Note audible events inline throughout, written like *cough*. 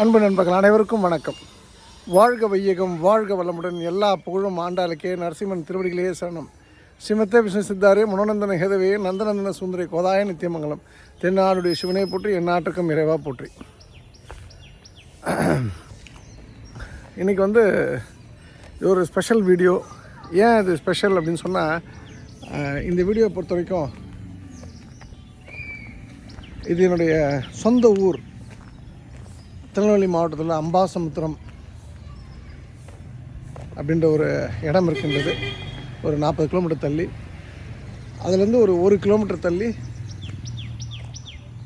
அன்பு நண்பர்கள் அனைவருக்கும் வணக்கம். வாழ்க வையகம் வாழ்க வளமுடன் எல்லா புகழும் ஆண்டாளுக்கே நரசிம்மன் திருவடிகளே சரணம். சிமத்தே விஷ்ணு சித்தாரே முனநந்தன ஹேதவே நந்தநந்தன சுந்தரி கோதாய நித்தியமங்கலம். தென்னாடுடைய சிவனை போற்றி எந்நாட்டுக்கும் இறைவா போற்றி. இன்றைக்கி வந்து இது ஒரு ஸ்பெஷல் வீடியோ ஏன் இது ஸ்பெஷல் அப்படின்னு சொன்னால் இந்த வீடியோவை பொறுத்த வரைக்கும் இது என்னுடைய சொந்த ஊர். திருநெல்வேலி மாவட்டத்தில் அம்பாசமுத்திரம் அப்படின்ற ஒரு இடம் இருக்கின்றது. ஒரு நாற்பது கிலோமீட்டர் தள்ளி. அதுலேருந்து ஒரு ஒரு கிலோமீட்டர் தள்ளி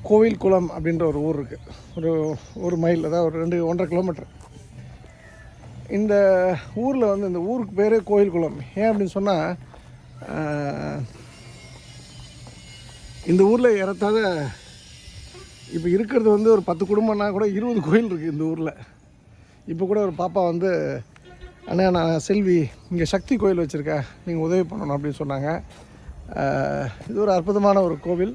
கோவில் குளம் அப்படின்ற ஒரு ஊர் இருக்குது ஒரு ஒரு மைல் அதாவது ஒரு ரெண்டு ஒன்றரை கிலோமீட்டர். இந்த ஊரில் வந்து இந்த ஊருக்கு பேரே கோயில் குளம். ஏன் அப்படின்னு சொன்னால் இந்த ஊரில் ஏறத்தாழ இப்போ இருக்கிறது வந்து ஒரு பத்து குடும்பம்னா கூட இருபது கோயில் இருக்குது இந்த ஊரில். இப்போ கூட ஒரு பாப்பா வந்து அண்ணா நான் செல்வி இங்கே சக்தி கோயில் வச்சுருக்கேன் நீங்கள் உதவி பண்ணணும் அப்படின்னு சொன்னாங்க. இது ஒரு அற்புதமான ஒரு கோவில்.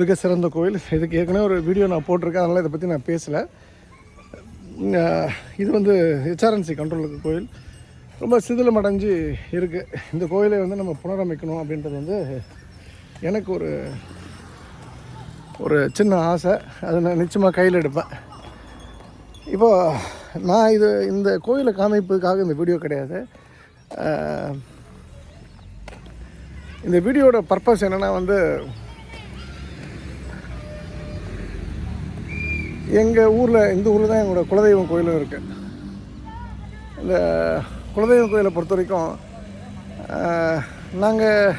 மிக சிறந்த கோவில். இதுக்கு ஏற்கனவே ஒரு வீடியோ நான் போட்டிருக்கேன். அதனால் இதை பற்றி நான் பேசலை. இது வந்து ஹெச்ஆர்என்சி கண்ட்ரோலுக்கு கோவில். கோயில் ரொம்ப சிதிலமடைஞ்சு இருக்குது இந்த கோயிலை வந்து நம்ம புனரமைக்கணும் அப்படின்றது வந்து எனக்கு ஒரு ஒரு சின்ன ஆசை. அதை நான் நிச்சயமாக கையில் எடுப்பேன். இப்போது நான் இது இந்த கோயிலை காமிப்பதுக்காக இந்த வீடியோ கிடையாது. இந்த வீடியோட பர்பஸ் என்னென்னா வந்து எங்கள் ஊரில் இந்த ஊரில் தான் எங்களோட குலதெய்வம் கோயிலும் இருக்குது இந்த குலதெய்வம் கோயிலை பொறுத்த வரைக்கும் நாங்கள்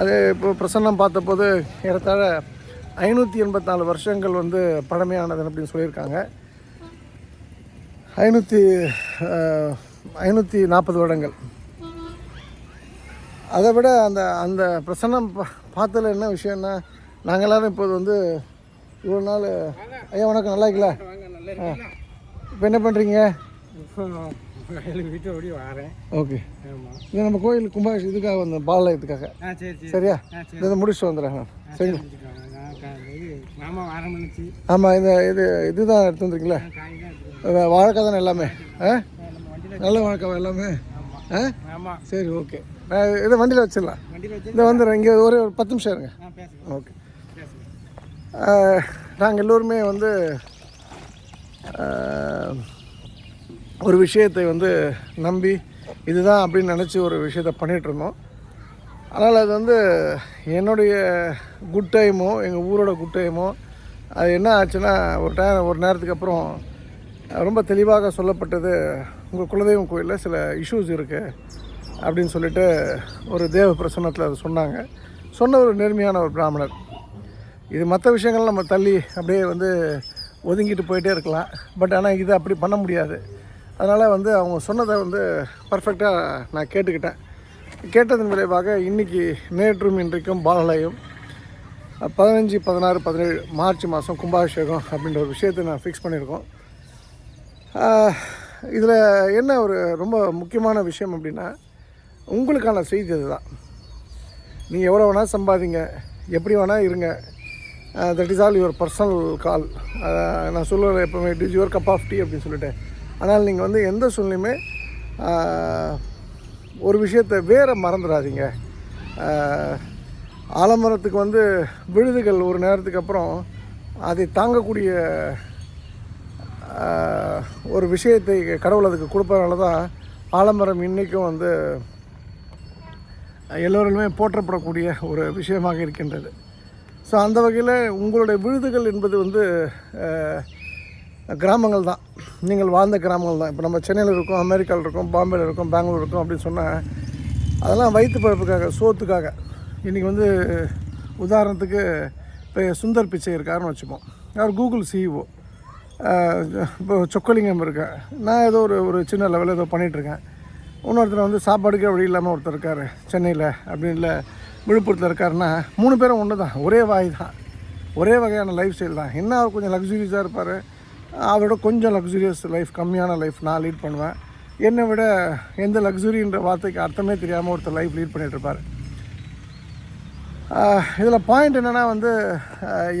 அது இப்போ பிரசன்னம் பார்த்தபோது ஏறத்தாழ ஐநூற்றி எண்பத்தாலு வருஷங்கள் வந்து பழமையானது அப்படின்னு சொல்லியிருக்காங்க. ஐநூற்றி ஐநூற்றி நாற்பது வருடங்கள். அதை விட அந்த அந்த பிரசன்னம் பா- பார்த்ததுல என்ன விஷயம்னா நாங்கள் எல்லாரும் இப்போது வந்து இவ்வளோ நாள் ஐயா வணக்கம் நல்லா இருக்கல இப்போ என்ன பண்ணுறீங்க ஓகே. இது நம்ம கோயில் கும்பாஷ் இதுக்காக வந்த பாலயத்துக்காக. சரியா? இதை முடிச்சுட்டு வந்துடுறேன் சரி. இது ஆமாம் இந்த இது இதுதான் எடுத்து வந்துருக்கீங்களா வாழைக்காய் தானே எல்லாமே? ஆ? நல்ல வாழைக்காய் எல்லாமே? ஆ? சரி ஓகே. நான் இதை வண்டியில் வச்சிடலாம். இதை வந்துடுறேன். இங்கே ஒரே ஒரு பத்து நிமிஷம் இருங்க. ஓகே. நாங்கள் எல்லோருமே வந்து ஒரு விஷயத்தை வந்து நம்பி இதுதான் அப்படின்னு நினச்சி ஒரு விஷயத்தை பண்ணிகிட்டு அதனால் அது வந்து என்னுடைய குட் டைமோ எங்கள் ஊரோட குட் டைமோ அது என்ன ஆச்சுன்னா ஒரு டைம் ஒரு நேரத்துக்கு அப்புறம் ரொம்ப தெளிவாக சொல்லப்பட்டது உங்கள் குலதெய்வம் கோயிலில் சில இஷ்யூஸ் இருக்குது அப்படின்னு சொல்லிட்டு ஒரு தேவ பிரசன்னத்தில் அது சொன்னாங்க. சொன்ன ஒரு நேர்மையான ஒரு பிராமணர். இது மற்ற விஷயங்கள் நம்ம தள்ளி அப்படியே வந்து ஒதுங்கிட்டு போயிட்டே இருக்கலாம். பட் ஆனால் இது அப்படி பண்ண முடியாது. அதனால் வந்து அவங்க சொன்னதை வந்து பர்ஃபெக்டாக நான் கேட்டுக்கிட்டேன். கேட்டதன் விளைவாக இன்றைக்கி நேற்றும் இன்றைக்கும் பாலாலயம் பதினஞ்சு பதினாறு பதினேழு மார்ச் மாதம் கும்பாபிஷேகம் அப்படின்ற ஒரு விஷயத்தை நான் ஃபிக்ஸ் பண்ணியிருக்கோம். இதில் என்ன ஒரு ரொம்ப முக்கியமான விஷயம் அப்படின்னா உங்களுக்கான செய்தி அதுதான். நீங்கள் எவ்வளோ வேணால் சம்பாதிங்க எப்படி வேணால் இருங்க. That is all your personal call நான் சொல்லுவேன் எப்போவுமே it is your cup of tea அப்படின்னு சொல்லிட்டு. ஆனால் நீங்கள் வந்து எந்த சூழ்நிலையுமே ஒரு விஷயத்தை வேற மறந்துடாதீங்க. ஆலமரத்துக்கு வந்து விழுதுகள் ஒரு நேரத்துக்கு அப்புறம் அதை தாங்கக்கூடிய ஒரு விஷயத்தை கடவுள் அதுக்கு கொடுப்பதனால தான் ஆலமரம் இன்றைக்கும் வந்து எல்லோருமே போற்றப்படக்கூடிய ஒரு விஷயமாக இருக்கின்றது. ஸோ அந்த வகையில் உங்களுடைய விழுதுகள் என்பது வந்து கிராமங்கள் தான். நீங்கள் வாழ்ந்த கிராமங்கள் தான். இப்போ நம்ம சென்னையில் இருக்கோம் அமெரிக்காவில் இருக்கோம் பாம்பேயில் இருக்கோம் பெங்களூர் இருக்கோம் அப்படின்னு சொன்னால் அதெல்லாம் வயிற்று பழப்புக்காக சோத்துக்காக. இன்றைக்கி வந்து உதாரணத்துக்கு இப்போ சுந்தர் பிச்சை இருக்காருன்னு வச்சுப்போம். அவர் கூகுள் சிஇஓ இப்போ சொக்கலிங்கம் இருக்கேன் நான் ஏதோ ஒரு ஒரு சின்ன லெவலில் ஏதோ பண்ணிகிட்ருக்கேன் இன்னொருத்தர் வந்து சாப்பாடுக்கே வழி இல்லாமல் ஒருத்தர் இருக்கார் சென்னையில் அப்படின்னு இல்லை விழுப்புரத்தில் இருக்காருன்னா மூணு பேரும் ஒன்று தான் ஒரே வாய் தான். ஒரே வகையான லைஃப் ஸ்டைல் தான். என்ன அவர் கொஞ்சம் லக்ஸுரியஸாக இருப்பார் அதோட கொஞ்சம் லக்ஸுரியஸ் லைஃப் கம்மியான லைஃப் நான் லீட் பண்ணுவேன். என்னை விட எந்த லக்ஸுரின்ற வார்த்தைக்கு அர்த்தமே தெரியாமல் ஒருத்தர் லைஃப் லீட் பண்ணிட்டு இருப்பார். இதில் பாயிண்ட் என்னென்னா வந்து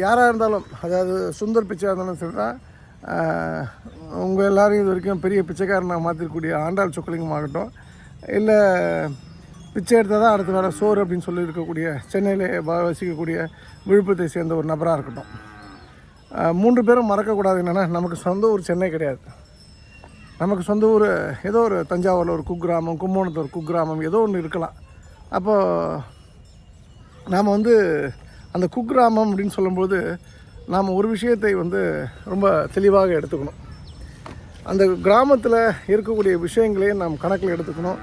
யாராக இருந்தாலும் அதாவது சுந்தர் பிச்சையாக இருந்தாலும் சரி தான் உங்கள் எல்லோரையும் இது வரைக்கும் பெரிய பிச்சைக்காரனாக மாற்றிருக்கக்கூடிய ஆண்டாள் சொக்கலிங்கம் ஆகட்டும் இல்லை பிச்சை எடுத்தால் தான் அடுத்த வர சோறு அப்படின்னு சொல்லி இருக்கக்கூடிய சென்னையில் வசிக்கக்கூடிய விழுப்புரத்தை சேர்ந்த ஒரு நபராக இருக்கட்டும். மூன்று பேரும் மறக்கக்கூடாது என்னென்னா நமக்கு சொந்த ஊர் சென்னை கிடையாது. நமக்கு சொந்த ஊர் ஏதோ ஒரு தஞ்சாவூரில் ஒரு குக்கிராமம் கும்போணத்தில் ஒரு குக்கிராமம் ஏதோ ஒன்று இருக்கலாம். அப்போது நாம் வந்து அந்த குக்கிராமம் அப்படின்னு சொல்லும்போது நாம் ஒரு விஷயத்தை வந்து ரொம்ப தெளிவாக எடுத்துக்கணும். அந்த கிராமத்தில் இருக்கக்கூடிய விஷயங்களையும் நாம் கணக்கில் எடுத்துக்கணும்.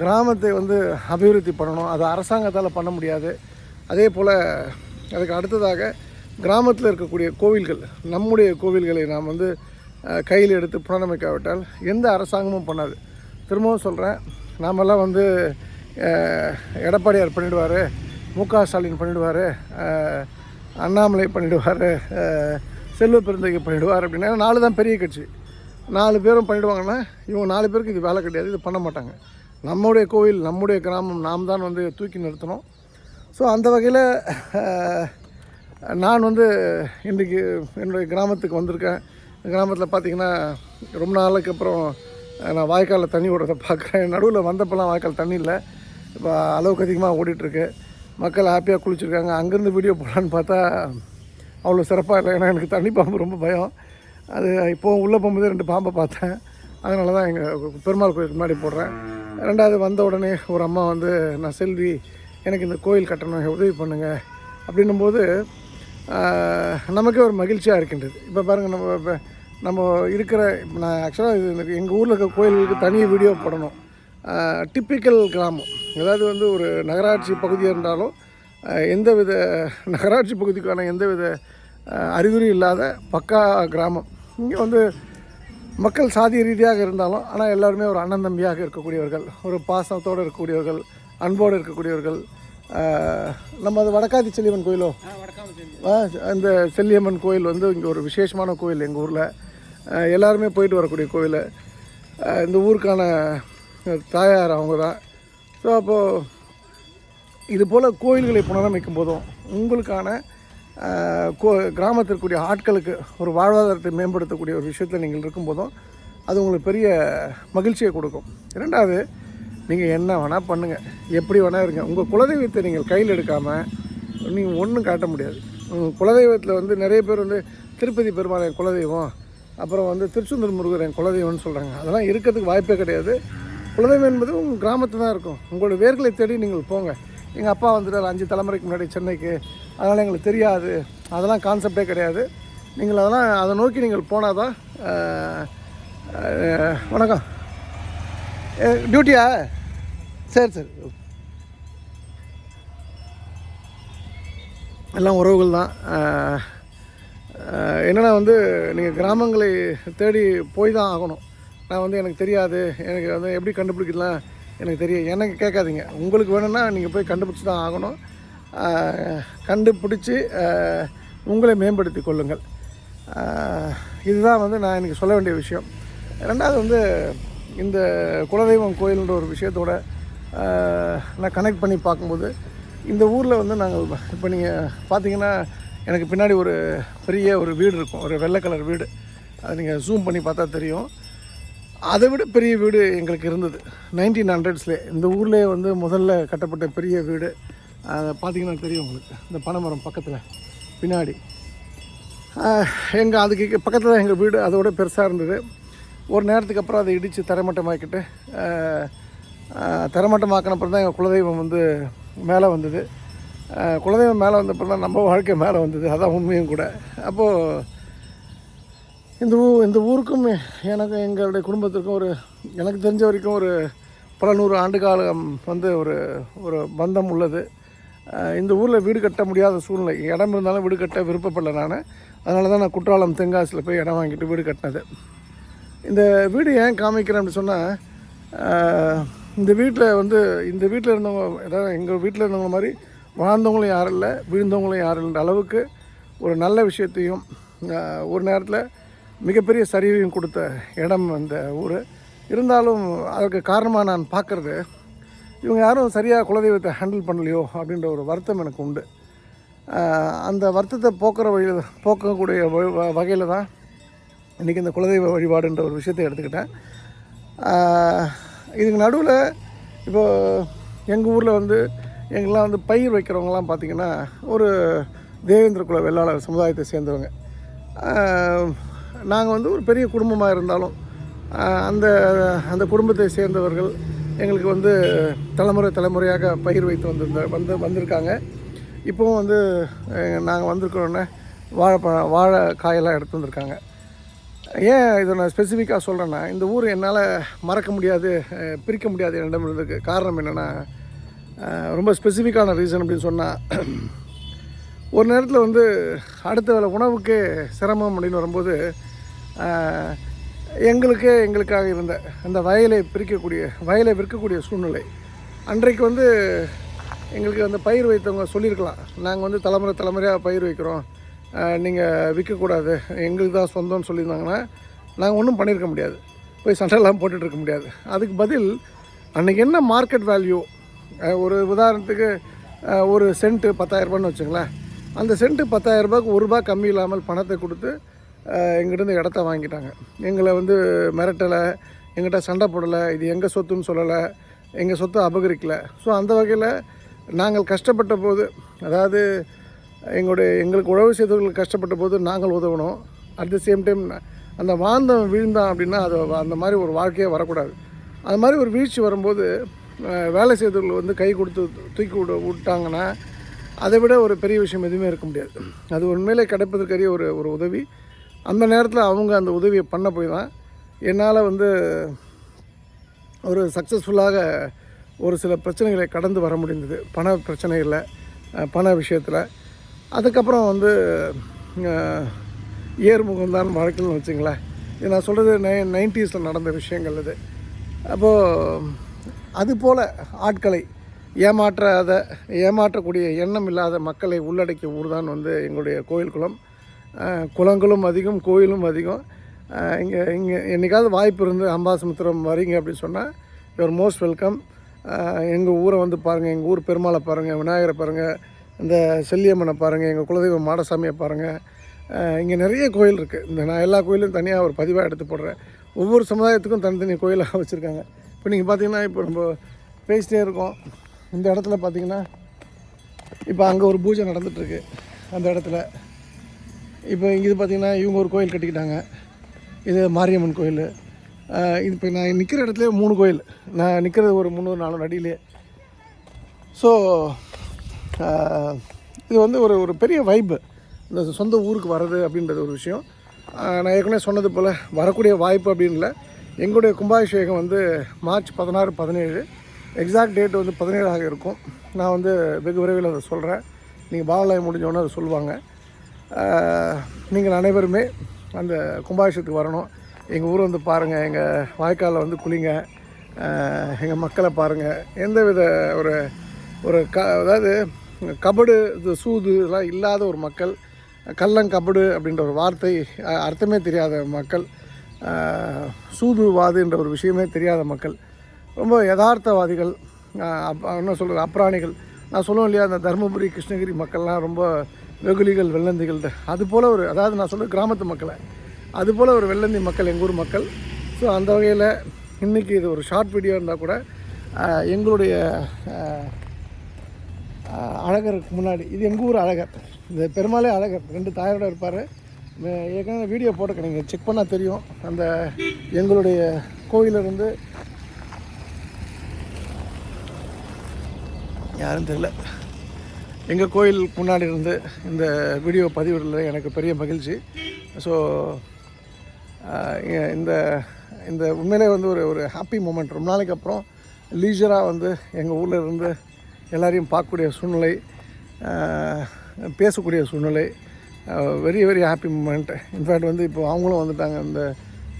கிராமத்தை வந்து அபிவிருத்தி பண்ணணும். அது அரசாங்கத்தால் பண்ண முடியாது. அதே போல் அதுக்கு அடுத்ததாக கிராமத்தில் இருக்கக்கூடிய கோவில்கள் நம்முடைய கோவில்களை நாம் வந்து கையில் எடுத்து புனரமைக்காவிட்டால் எந்த அரசாங்கமும் பண்ணாது. திரும்பவும் சொல்கிறேன் நாமெல்லாம் வந்து எடப்பாடியார் பண்ணிடுவார் மு க ஸ்டாலின் பண்ணிடுவார் அண்ணாமலை பண்ணிடுவார் செல்வ பெருந்தகை பண்ணிடுவார் அப்படின்னா நாலு தான் பெரிய கட்சி. நாலு பேரும் பண்ணிடுவாங்கன்னா இவங்க நாலு பேருக்கு இது வேலை கிடையாது இது பண்ண மாட்டாங்க. நம்முடைய கோவில் நம்முடைய கிராமம் நாம் தான் வந்து தூக்கி நிறுத்தணும். ஸோ அந்த வகையில் நான் வந்து இன்றைக்கி என்னுடைய கிராமத்துக்கு வந்திருக்கேன். கிராமத்தில் பார்த்திங்கன்னா ரொம்ப நாளுக்கு அப்புறம் நான் வாய்க்காலில் தண்ணி ஓடுறதை பார்க்குறேன் நடுவில் வந்தப்பெல்லாம் வாய்க்கால் தண்ணி இல்லை. இப்போ அளவுக்கு அதிகமாக ஓடிட்டுருக்கு. மக்கள் ஹாப்பியாக குளிச்சிருக்காங்க. அங்கேருந்து வீடியோ போடலான்னு பார்த்தா அவ்வளோ சிறப்பாக இல்லை. ஏன்னா எனக்கு தண்ணி பாம்பு ரொம்ப பயம். அது இப்போது உள்ளே போகும்போது ரெண்டு பாம்பை பார்த்தேன். அதனால தான் எங்கள் பெருமாள் கோயிலுக்கு முன்னாடி போடுறேன். ரெண்டாவது வந்த உடனே ஒரு அம்மா வந்து நான் செல்வி எனக்கு இந்த கோயில் கட்டணும். உதவி பண்ணுங்கள் அப்படின்னும்போது போது நமக்கே ஒரு மகிழ்ச்சியாக இருக்கின்றது. இப்போ பாருங்கள் நம்ம இப்போ நம்ம இருக்கிற இப்போ நான் ஆக்சுவலாக இது எங்கள் ஊரில் இருக்க கோயிலுக்கு தனி வீடியோ போடணும். டிப்பிக்கல் கிராமம். ஏதாவது வந்து ஒரு நகராட்சி பகுதியாக இருந்தாலும் எந்த வித நகராட்சி பகுதிக்கான எந்த வித அறிகுறி இல்லாத பக்கா கிராமம். இங்கே வந்து மக்கள் சாதி ரீதியாக இருந்தாலும் ஆனால் எல்லாருமே ஒரு அண்ணன் தம்பியாக இருக்கக்கூடியவர்கள் ஒரு பாசத்தோடு இருக்கக்கூடியவர்கள் அன்போடு இருக்கக்கூடியவர்கள் நம்ம அது வடக்காதி செல்லியம்மன் கோயிலோ? அந்த செல்லியம்மன் கோயில் வந்து இங்கே ஒரு விசேஷமான கோயில் எங்கள் ஊரில். எல்லாருமே போயிட்டு வரக்கூடிய கோயில். இந்த ஊருக்கான தாயார் அவங்க தான் ஸோ அப்போது இது போல் கோயில்களை புனரமைக்கும் போதும் உங்களுக்கான கோ கிராமத்தில் இருக்கக்கூடிய ஆட்களுக்கு ஒரு வாழ்வாதாரத்தை மேம்படுத்தக்கூடிய ஒரு விஷயத்தில் நீங்கள் இருக்கும்போதும் அது உங்களுக்கு பெரிய மகிழ்ச்சியை கொடுக்கும். இரண்டாவது நீங்கள் என்ன வேணால் பண்ணுங்கள் எப்படி வேணால் இருங்க. உங்கள் குலதெய்வத்தை நீங்கள் கையில் எடுக்காமல் நீங்கள் ஒன்றும் காட்ட முடியாது. உங்கள் குலதெய்வத்தில் வந்து நிறைய பேர் வந்து திருப்பதி பெருமாள் என் குலதெய்வம் அப்புறம் வந்து திருச்செந்தூர் முருகர் என் குலதெய்வம்னு சொல்கிறாங்க அதெல்லாம் இருக்கிறதுக்கு வாய்ப்பே கிடையாது. குலதெய்வம் என்பது உங்கள் கிராமத்தில் தான் இருக்கும். உங்களோட வேர்களை தேடி நீங்கள் போங்க. எங்கள் அப்பா வந்துட்டார் அஞ்சு தலைமுறைக்கு முன்னாடி சென்னைக்கு. அதனால் எங்களுக்கு தெரியாது. அதெல்லாம் கான்செப்டே கிடையாது. நீங்கள் அதெல்லாம் அதை நோக்கி நீங்கள் போனால் தான் வணக்கம். டியூட்டியா சரி சரி. எல்லாம் உறவுகள் தான். என்னென்னா என்னன்னா வந்து நீங்கள் கிராமங்களை தேடி போய் தான் ஆகணும். நான் வந்து எனக்கு தெரியாது. எனக்கு வந்து எப்படி கண்டுபிடிக்கலாம்? எனக்கு தெரியும் எனக்கு கேட்காதீங்க. உங்களுக்கு வேணும்னா நீங்கள் போய் கண்டுபிடிச்சி தான் ஆகணும். கண்டுபிடிச்சி உங்களை மேம்படுத்தி கொள்ளுங்கள். இதுதான் வந்து நான் எனக்கு சொல்ல வேண்டிய விஷயம். ரெண்டாவது வந்து இந்த குலதெய்வம் கோயில்ன்ற ஒரு விஷயத்தோட நான் கனெக்ட் பண்ணி பார்க்கும்போது இந்த ஊரில் வந்து நாங்கள் இப்போ நீங்கள் பார்த்தீங்கன்னா எனக்கு பின்னாடி ஒரு பெரிய ஒரு வீடு இருக்கும். ஒரு வெள்ளை கலர் வீடு. அது நீங்கள் ஜூம் பண்ணி பார்த்தா தெரியும். அதை விட பெரிய வீடு எங்களுக்கு இருந்தது. நைன்டீன் ஹண்ட்ரட்ஸ்லேயே இந்த ஊர்லேயே வந்து முதல்ல கட்டப்பட்ட பெரிய வீடு. அதை பார்த்தீங்கன்னா தெரியும் உங்களுக்கு. இந்த பனைமரம் பக்கத்தில் பின்னாடி. எங்கள் அதுக்கு பக்கத்தில் தான் எங்கள் வீடு. அதோட பெருசாக இருந்தது. ஒரு நேரத்துக்கு அப்புறம் அதை இடித்து தரைமட்டமாக்கிட்டு தரைமட்டமாக்கினப்புறம் தான் எங்கள் குலதெய்வம் வந்து மேலே வந்தது. குலதெய்வம் மேலே வந்தப்புறம் தான் நம்ம வாழ்க்கை மேலே வந்தது. அதான் உண்மையும் கூட. அப்போது இந்த ஊ இந்த ஊருக்கும் எனக்கு எங்களுடைய குடும்பத்திற்கும் ஒரு எனக்கு தெரிஞ்ச வரைக்கும் ஒரு பல நூறு ஆண்டு காலம் வந்து ஒரு ஒரு பந்தம் உள்ளது. இந்த ஊரில் வீடு கட்ட முடியாத சூழ்நிலை. இடம் இருந்தாலும் வீடு கட்ட விருப்பப்படல நான். அதனால தான் நான் குற்றாலம் தென்காசியில் போய் இடம் வாங்கிட்டு வீடு கட்டினது. இந்த வீடு ஏன் காமிக்கிறேன் அப்படின்னு சொன்னால் இந்த வீட்டில் வந்து இந்த வீட்டில் இருந்தவங்க ஏதாவது எங்கள் வீட்டில் இருந்தவங்க மாதிரி வாழ்ந்தவங்களும் யாரும் இல்லை விழுந்தவங்களும் யாரும் இல்லைன்ற அளவுக்கு ஒரு நல்ல விஷயத்தையும் ஒரு நேரத்தில் மிகப்பெரிய சரிவையும் கொடுத்த இடம் அந்த ஊர். இருந்தாலும் அதற்கு காரணமாக நான் பார்க்குறது இவங்க யாரும் சரியாக குலதெய்வத்தை ஹேண்டில் பண்ணலையோ அப்படின்ற ஒரு வருத்தம் எனக்கு உண்டு. அந்த வருத்தத்தை போக்குற வழியில் போக்கக்கூடிய வகையில் தான் இன்றைக்கி இந்த குலதெய்வ வழிபாடுன்ற ஒரு விஷயத்தை எடுத்துக்கிட்டேன். இதுக்கு நடுவில் இப்போ எங்கள் ஊரில் வந்து எங்கெல்லாம் வந்து பயிர் வைக்கிறவங்கலாம் பார்த்திங்கன்னா ஒரு தேவேந்திர குல வெள்ளாளர் சமுதாயத்தை சேர்ந்தவங்க. நாங்கள் வந்து ஒரு பெரிய குடும்பமாக இருந்தாலும் அந்த அந்த குடும்பத்தை சேர்ந்தவர்கள் எங்களுக்கு வந்து தலைமுறை தலைமுறையாக பயிர் வைத்து வந்திருந்த வந்து வந்திருக்காங்க. இப்போவும் வந்து நாங்கள் வந்திருக்கிறோன்னே வாழைப்பழம் வாழை காயெல்லாம் எடுத்து வந்திருக்காங்க. ஏன் இதை நான் ஸ்பெசிஃபிக்காக சொல்கிறேன்னா இந்த ஊர் என்னால் மறக்க முடியாது பிரிக்க முடியாது என்னிடம் இருந்ததுக்கு காரணம் என்னென்னா ரொம்ப ஸ்பெசிஃபிக்கான ரீசன் அப்படின்னு சொன்னால் *clears throat* ஒரு நேரத்தில் வந்து அடுத்த வேளை உணவுக்கு சிரமம் அப்படின்னு வரும்போது எங்களுக்கு எங்களுக்கே எங்களுக்காக இருந்த அந்த வயலை பிரிக்கக்கூடிய வயலை விற்கக்கூடிய சூழ்நிலை. அன்றைக்கு வந்து எங்களுக்கு அந்த பயிர் வைத்தவங்க சொல்லியிருக்கலாம். நாங்கள் வந்து தலைமுறை தலைமுறையாக பயிர் வைக்கிறோம். நீங்கள் விற்கக்கூடாது எங்களுக்கு தான் சொந்தம்னு சொல்லியிருந்தாங்கன்னா நாங்கள் ஒன்றும் பண்ணியிருக்க முடியாது. போய் சண்டைலாம் போட்டுட்ருக்க முடியாது. அதுக்கு பதில் அன்றைக்கி என்ன மார்க்கெட் வேல்யூ ஒரு உதாரணத்துக்கு ஒரு சென்ட்டு பத்தாயிரரூபான்னு வச்சுங்களேன். அந்த சென்ட்டு பத்தாயிரரூபாய்க்கு ஒரு ரூபா கம்மி இல்லாமல் பணத்தை கொடுத்து அஹ், இடத்த வாங்கிட்டாங்க. எங்களை வந்து மிரட்டலை எங்கிட்ட சண்டை போடலை இது எங்கள் சொத்துன்னு சொல்லலை எங்கள் சொத்தை அபகரிக்கலை. ஸோ அந்த வகையில் நாங்கள் கஷ்டப்பட்ட போது அதாவது எங்களுடைய எங்களுக்கு உழவு செய்தவர்கள் கஷ்டப்பட்ட போது நாங்கள் உதவணும். அட் த சேம் டைம் அந்த வாழ்ந்தவன் வீழ்ந்தான் அப்படின்னா அது அந்த மாதிரி ஒரு வாழ்க்கையே வரக்கூடாது. அது மாதிரி ஒரு வீழ்ச்சி வரும்போது வேலை செய்தவர்கள் வந்து கை கொடுத்து தூக்கி விட விட்டாங்கன்னா அதை விட ஒரு பெரிய விஷயம் எதுவுமே இருக்க முடியாது. அது உண்மையிலே கிடைப்பதற்கரிய ஒரு ஒரு உதவி. அந்த நேரத்தில் அவங்க அந்த உதவியை பண்ண போய் தான் என்னால் வந்து ஒரு சக்ஸஸ்ஃபுல்லாக ஒரு சில பிரச்சனைகளை கடந்து வர முடிந்தது. பண பிரச்சனைகளில் பண விஷயத்தில். அதுக்கப்புறம் வந்து ஏர்முகம் ஏர்முகம்தான் வழக்கில்னு வச்சுங்களேன். இது நான் சொல்கிறது நை நைன்டிஸில் நடந்த விஷயங்கள் இது. அப்போது அது போல் ஆட்களை ஏமாற்றாத ஏமாற்றக்கூடிய எண்ணம் இல்லாத மக்களை உள்ளடக்கிய ஊர் தான் வந்து எங்களுடைய கோயில் குளம். குளங்களும் அதிகம் கோயிலும் அதிகம். இங்கே இங்கே என்றைக்காவது வாய்ப்பு இருந்து அம்பாசமுத்திரம் வரீங்க அப்படின்னு சொன்னால் யுவர் மோஸ்ட் வெல்கம் எங்கள் ஊரை வந்து பாருங்கள் எங்கள் ஊர் பெருமாளை பாருங்கள் விநாயகரை பாருங்கள் இந்த செல்லியம்மனை பாருங்கள் எங்கள் குலதெய்வம் மாடசாமியை பாருங்கள் இங்கே நிறைய கோயில் இருக்குது இந்த நான் எல்லா கோயிலும் தனியாக ஒரு பதிவாக எடுத்து போடுறேன். ஒவ்வொரு சமுதாயத்துக்கும் தனித்தனி கோயிலாக வச்சுருக்காங்க. இப்போ நீங்கள் பார்த்தீங்கன்னா இப்போ நம்ம பேசிட்டே இருக்கோம். இந்த இடத்துல பார்த்தீங்கன்னா இப்போ அங்கே ஒரு பூஜை நடந்துகிட்ருக்கு அந்த இடத்துல. இப்போ இங்கே இது பார்த்திங்கன்னா இவங்க ஒரு கோயில் கட்டிக்கிட்டாங்க. இது மாரியம்மன் கோயில். இது இப்போ நான் நிற்கிற இடத்துல மூணு கோயில். நான் நிற்கிறது ஒரு முந்நூறு நாலு அடியிலே. ஸோ இது வந்து ஒரு ஒரு பெரிய வைப்பு இந்த சொந்த ஊருக்கு வர்றது அப்படின்றது ஒரு விஷயம். நான் ஏற்கனவே சொன்னது போல் வரக்கூடிய வாய்ப்பு அப்படின்ல இல்லை. எங்களுடைய கும்பாபிஷேகம் வந்து மார்ச் பதினாறு பதினேழு. எக்ஸாக்ட் டேட் வந்து பதினேழாக இருக்கும். நான் வந்து வெகு விரைவில் அதை சொல்கிறேன் நீங்கள் பாவலாயம் முடிஞ்சோன்னே அதை சொல்லுவாங்க. நீங்கள் அனைவருமே அந்த கும்பாபிஷேகத்துக்கு வரணும். எங்கள் ஊரை வந்து பாருங்கள் எங்கள் வாய்க்காலில் வந்து குளிங்க. எங்கள் மக்களை பாருங்கள் எந்தவித ஒரு ஒரு க அதாவது கபடு இது சூது இதெல்லாம் இல்லாத ஒரு மக்கள் கள்ளங்கபடு அப்படின்ற ஒரு வார்த்தை அர்த்தமே தெரியாத மக்கள் அஹ், சூதுவாதுன்ற ஒரு விஷயமே தெரியாத மக்கள் ரொம்ப யதார்த்தவாதிகள் அப் என்ன சொல்கிறது அப்ராணிகள். நான் சொல்லுவேன் இல்லையா அந்த தருமபுரி கிருஷ்ணகிரி மக்கள்லாம் ரொம்ப வெகுலிகள் வெள்ளந்திகள். அது போல் ஒரு அதாவது நான் சொல்கிற கிராமத்து மக்களை. அது போல் ஒரு வெள்ளந்தி மக்கள் எங்கள் ஊர் மக்கள். ஸோ அந்த வகையில் இன்றைக்கி இது ஒரு ஷார்ட் வீடியோ இருந்தால் கூட எங்களுடைய அழகருக்கு முன்னாடி. இது எங்கள் ஊர் அழகர். இந்த பெருமாளே அழகர். ரெண்டு தாயோட இருப்பார். ஏற்கனவே வீடியோ போட்டுக்க நீங்கள் செக் பண்ணால் தெரியும். அந்த எங்களுடைய கோயிலிருந்து யாரும் தெரியல. எங்கள் கோயில் முன்னாடி இருந்து இந்த வீடியோ பதிவிடல எனக்கு பெரிய மகிழ்ச்சி. ஸோ இந்த இந்த உண்மையிலே வந்து ஒரு ஒரு ஹாப்பி மூமெண்ட் ரொம்ப நாளைக்கு அப்புறம் லீஜராக வந்து எங்கள் ஊரில் இருந்து எல்லாரையும் பார்க்கக்கூடிய சூழ்நிலை பேசக்கூடிய சூழ்நிலை very very happy moment in fact வந்து இப்போ அவங்களும் வந்துட்டாங்க. இந்த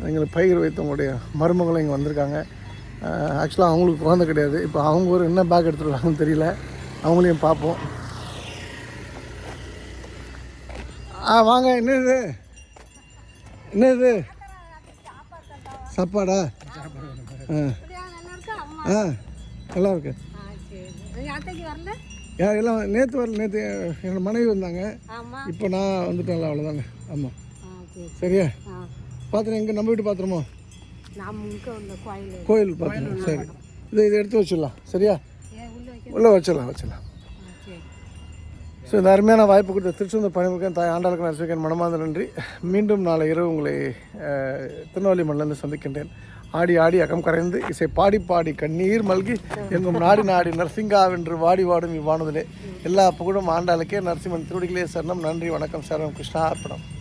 எங்களுக்கு பயிர் வைத்தவங்களுடைய மருமகளும் இங்கே வந்திருக்காங்க. ஆக்சுவலாக அவங்களுக்கு குழந்த கிடையாது. இப்போ அவங்க ஒரு என்ன பேக் எடுத்துருக்காங்கன்னு தெரியல. அவங்களையும் பார்ப்போம். ஆ வாங்க. என்னது? என்னது? சாப்பாடா? ஆ. ஆ நல்லா இருக்கு. யார் எல்லாம் நேற்று வரல நேற்று என்னோட மனைவி வந்தாங்க. இப்போ நான் வந்துட்டேன்ல அவ்வளோதானே ஆமாம் சரியா? பாத்திரம் எங்கே? நம்ம வீட்டு பாத்திரமோ? கோயில். பாத்திரம். சரி. இதை இதை எடுத்து வச்சிடலாம். சரியா? உள்ள வச்சிடலாம் வச்சிடலாம். ஸோ இந்த அருமையான வாய்ப்பு கொடுத்த திருச்செந்தூர் பணிமுகன் தாய் ஆண்டாளுக்கு நரசிகன் மனமார்ந்த நன்றி. மீண்டும் நாளை இரவு உங்களை திருநெல்வேலி மண்ணிலிருந்து சந்திக்கின்றேன். ஆடி ஆடி அகம் கரைந்து இசை பாடி பாடி கண்ணீர் மல்கி எங்கும் நாடி நாடி நரசிங்காவென்று வாடி வாடும் இவ்வானதிலே. எல்லா புகழும் ஆண்டாளுக்கே நரசிம்மன் திருவடிகளே சரணம். நன்றி வணக்கம் சரணம். கிருஷ்ணா அர்ப்பணம்.